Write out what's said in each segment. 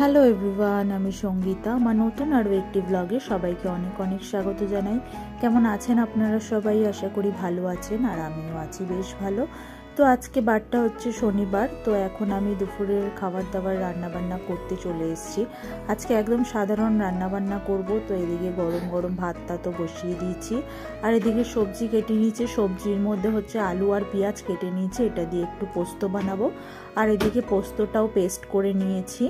Hello everyone আমি সঙ্গীতা। আমার নতুন আরও একটি ব্লগে সবাইকে অনেক অনেক স্বাগত জানাই। কেমন আছেন আপনারা সবাই? আশা করি ভালো আছেন আর আমিও আছি বেশ ভালো। তো আজকে বারটা হচ্ছে শনিবার, তো এখন আমি দুপুরের খাবার দাবার রান্নাবান্না করতে চলে এসেছি। আজকে একদম সাধারণ রান্নাবান্না করব, তো এদিকে গরম গরম ভাতটা তো বসিয়ে দিয়েছি। আর এদিকে সবজি কেটে নিয়েছি, সবজির মধ্যে হচ্ছে আলু আর পেঁয়াজ কেটে নিয়েছি, এটা দিয়ে একটু পোস্ত বানাবো। আর এদিকে পোস্তটাও পেস্ট করে নিয়েছি।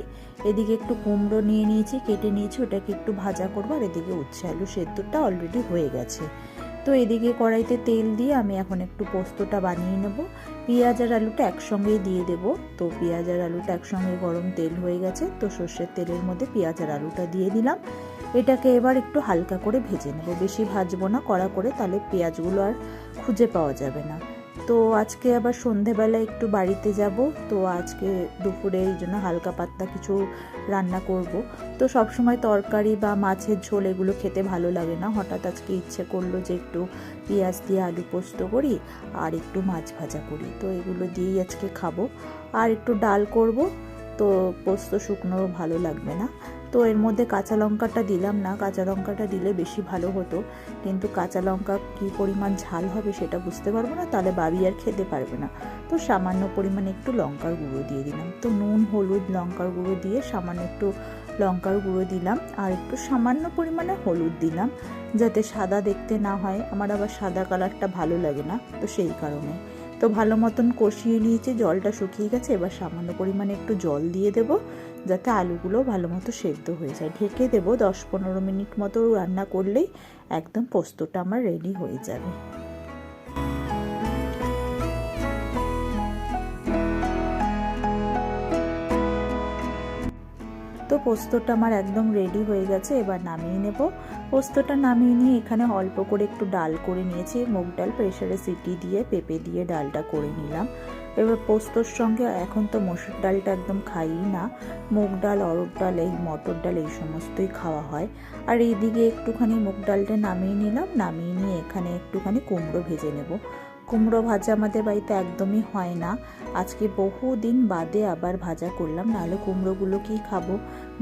এদিকে একটু কুমড়ো নিয়ে নিয়েছি, কেটে নিয়েছি, ওটাকে একটু ভাজা করব, আর এদিকে উচ্ছে আলু সেদ্ধটা অলরেডি হয়ে গেছে। তো এদিকে কড়াইতে তেল দিয়ে আমি এখন একটু পোস্তটা বানিয়ে নেব। পেঁয়াজ আর আলুটা একসঙ্গেই দিয়ে দেব। তো পেঁয়াজ আর আলুটা একসঙ্গে গরম তেল হয়ে গেছে, তো সর্ষের তেলের মধ্যে পেঁয়াজ আর আলুটা দিয়ে দিলাম। এটাকে এবার একটু হালকা করে ভেজে নেব। বেশি ভাজবো না, কড়া করে, তাহলে পেঁয়াজগুলো আর খুঁজে পাওয়া যাবে না। তো আজকে আবার সন্ধেবেলা একটু বাড়িতে যাব। তো আজকে দুপুরে এই জন্য হালকা পাতলা কিছু রান্না করব। তো সব সময় তরকারি বা মাছের ঝোল এগুলো খেতে ভালো লাগে না। হঠাৎ আজকে ইচ্ছে করল যে একটু পেঁয়াজ দিয়ে আলু পোস্ত করি আর একটু মাছ ভাজা করি। তো এগুলো দিয়েই আজকে খাব। আর একটু ডাল করব। তো পোস্ত শুকনো ভালো লাগবে না। তো এর মধ্যে কাঁচা লঙ্কাটা দিলাম না, কাঁচা লঙ্কাটা দিলে বেশি ভালো হতো। কিন্তু কাঁচা লঙ্কা কী পরিমাণ ঝাল হবে সেটা বুঝতে পারব না, তাহলে বাবি আর খেতে পারবে না। তো সামান্য পরিমাণে একটু লঙ্কার গুঁড়ো দিয়ে দিলাম। তো নুন, হলুদ লঙ্কার গুঁড়ো দিয়ে সামান্য একটু লঙ্কার গুঁড়ো দিলাম আর একটু সামান্য পরিমাণে হলুদ দিলাম, যাতে সাদা দেখতে না হয়। আমার আবার সাদা কালারটা ভালো লাগে না, তো সেই কারণে। তো ভালো মতন কষিয়ে নিয়েছি, জলটা শুকিয়ে গেছে। এবার সামান্য পরিমাণে একটু জল দিয়ে দেব, যাতে আলুগুলো ভালো মতো সেদ্ধ হয়ে যায়। ঢেকে দেবো দশ পনেরো মিনিট মতো রান্না করলেই একদম পোস্তটা আমার রেডি হয়ে যাবে। তো পোস্তটা আমার একদম রেডি হয়ে গেছে, এবার নামিয়ে নেব। পোস্তটা নামিয়ে নিয়ে এখানে অল্প করে একটু ডাল করে নিয়েছি, মুগ ডাল প্রেশারে সিটি দিয়ে, পেঁপে দিয়ে ডালটা করে নিলাম। এবার পোস্তর সঙ্গে এখন তো মসুর ডালটা একদম খাই না, মুগ ডাল অরড় ডাল, এই মটর ডাল, এই সমস্তই খাওয়া হয়। আর এইদিকে একটুখানি মুগ ডালটা নামিয়ে নিলাম, নামিয়ে নিয়ে এখানে একটুখানি কুমড়ো ভেজে নেব। কুমড়ো ভাজা আমাদের বাড়িতে একদমই হয় না। আজকে বহু দিন বাদে আবার ভাজা করলাম, নাহলে কুমড়োগুলো কি খাব?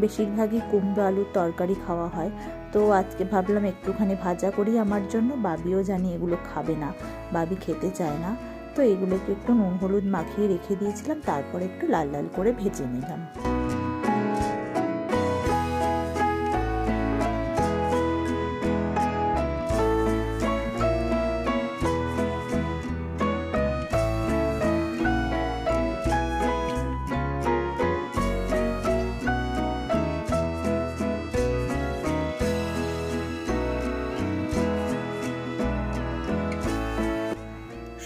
বেশিরভাগই কুমড়ো আলুর তরকারি খাওয়া হয়। তো আজকে ভাবলাম একটুখানি ভাজা করি আমার জন্য, বাবিও জানি এগুলো খাবে না, বাবি খেতে চায় না। তো এগুলোকে একটু নুন হলুদ মাখিয়ে রেখে দিয়েছিলাম, তারপর একটু লাল লাল করে ভেজে নিলাম।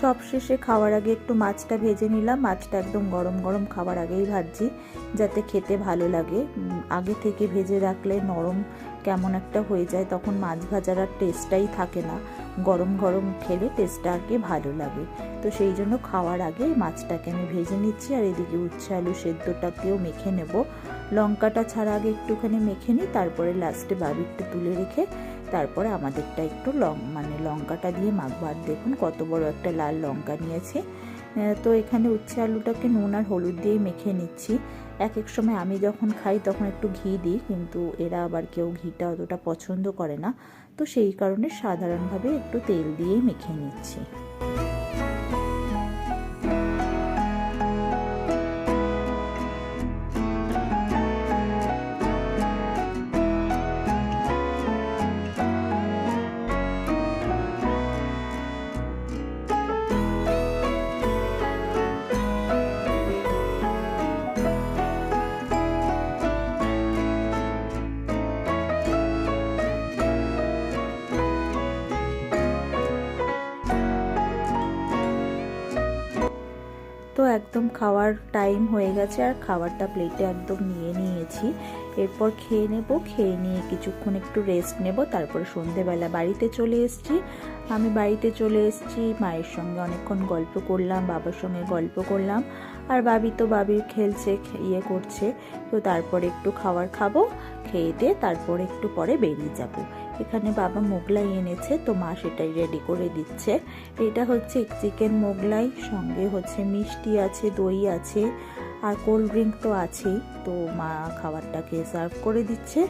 সব শেষে খাওয়ার আগে একটু মাছটা ভেজে নিলাম। মাছটা একদম গরম গরম খাওয়ার আগেই ভাজছি, যাতে খেতে ভালো লাগে। আগে থেকে ভেজে রাখলে নরম কেমন একটা হয়ে যায়, তখন মাছ ভাজার আর টেস্টটাই থাকে না। গরম গরম খেলে টেস্টটা আর কি ভালো লাগে। তো সেই জন্য খাওয়ার আগে মাছটাকে আমি ভেজে নিচ্ছি, আর এদিকে উচ্ছে আলু সেদ্ধটাকেও মেখে নেব। লঙ্কাটা ছাড়া আগে একটুখানি মেখে নিই, তারপরে লাস্টে বাবিরটা তুলে রেখে তারপরে আমাদেরটা একটু লং মানে লঙ্কাটা দিয়ে মাখবো। আর দেখুন কত বড় একটা লাল লঙ্কা নিয়েছে। তো এখানে উচ্ছে আলুটাকে নুন আর হলুদ দিয়ে মেখে নিচ্ছি। এক এক সময় আমি যখন খাই তখন একটু ঘি দিই, কিন্তু এরা আবার কেউ ঘিটা অতটা পছন্দ করে না। তো সেই কারণে সাধারণভাবে একটু তেল দিয়েই মেখে নিচ্ছি। একদম খাওয়ার টাইম হয়ে গেছে আর খাবারটা প্লেটে একদম নিয়ে নিয়েছি। এরপর খেয়ে নেব, খেয়ে নিয়ে কিছুক্ষণ একটু রেস্ট নেব, তারপরে সন্ধেবেলা বাড়িতে চলে এসেছি। আমি বাড়িতে চলে এসেছি, মায়ের সঙ্গে অনেকক্ষণ গল্প করলাম, বাবার সঙ্গে গল্প করলাম। আর বাবি তো বাবি খেলছে ইয়ে করছে। তো তারপরে একটু খাবার খাব, খেয়ে দিয়ে তারপরে একটু পরে বেরিয়ে যাব। এখানে বাবা মোগলাই এনেছে, তো মা সেটাই রেডি করে দিচ্ছে। এটা হচ্ছে চিকেন মোগলাই, সঙ্গে হচ্ছে মিষ্টি আছে, দই আছে আর কোল্ড ড্রিঙ্ক তো আছেই, তো মা খাবারটাকে সার্ভ করে দিচ্ছে।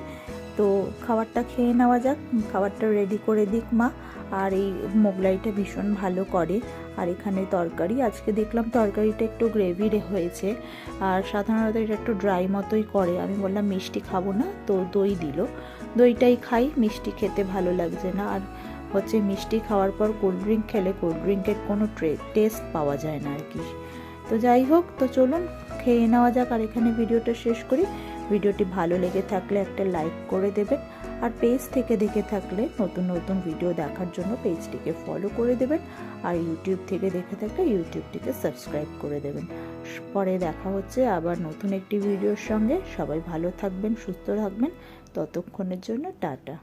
তো খাবারটা খেয়ে নেওয়া যাক, খাবারটা রেডি করে দিক মা। আর এই মোগলাইটা ভীষণ ভালো করে। আর এখানে তরকারি, আজকে দেখলাম তরকারিটা একটু গ্রেভির হয়েছে। আর সাধারণত এটা একটু ড্রাই মতোই করে। আমি বললাম, মিষ্টি খাব না। তো দই দিল। দইটাই খাই, মিষ্টি খেতে ভালো লাগছে না। আর হচ্ছে মিষ্টি খাওয়ার পর কোল্ড ড্রিঙ্ক খেলে কোল্ড ড্রিঙ্কের কোনো টেস্ট পাওয়া যায় না আর কি। তো যাই হোক, তো চলুন খেয়ে নেওয়া যাক, আর এখানে ভিডিওটা শেষ করি। ভিডিওটি ভালো লেগে থাকলে একটা লাইক করে দেবেন, আর পেজ থেকে দেখে থাকলে নতুন নতুন ভিডিও দেখার জন্য পেজটিকে ফলো করে দেবেন, আর ইউটিউব থেকে দেখে থাকলে ইউটিউবটিকে সাবস্ক্রাইব করে দেবেন। পরে দেখা হচ্ছে আবার নতুন একটি ভিডিওর সঙ্গে। সবাই ভালো থাকবেন, সুস্থ থাকবেন। ততক্ষণের জন্য টাটা।